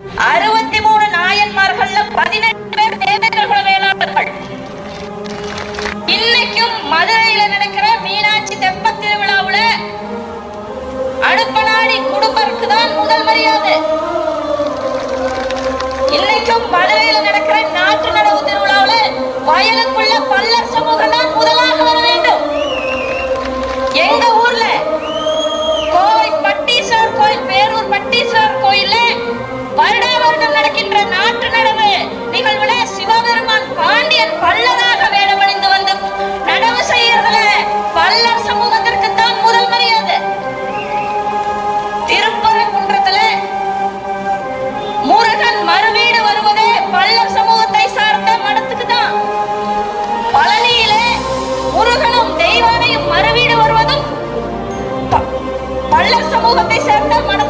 அறுபத்தி மூணு நாயன்மார்கள்ல பதினெட்டு பேர் தேவேந்திர குல வேளாளர்கள். இன்னைக்கும் மதுரையில நடக்கிற மீனாட்சி தெப்ப திருவிழாவுல அடுப்பநாடி குடும்பருக்கு தான் முதல் மரியாதை. இன்னைக்கும் மதுரையில நடக்கிற நாட்டு நடவு திருவிழாவுல வயலுக்குள்ள பல்லர் சமூகம் தான் முதலாக வர வேண்டும். எங்க திருப்பரங்குன்றத்துல முருகன் மறுவீடு வருவதே பல்லர் சமூகத்தை சார்ந்த மடத்துக்கு தான். பழனியில முருகனும் தெய்வானையும் மறுவீடு வருவதும் ப- சமூகத்தை சேர்ந்த மடத்துக்கு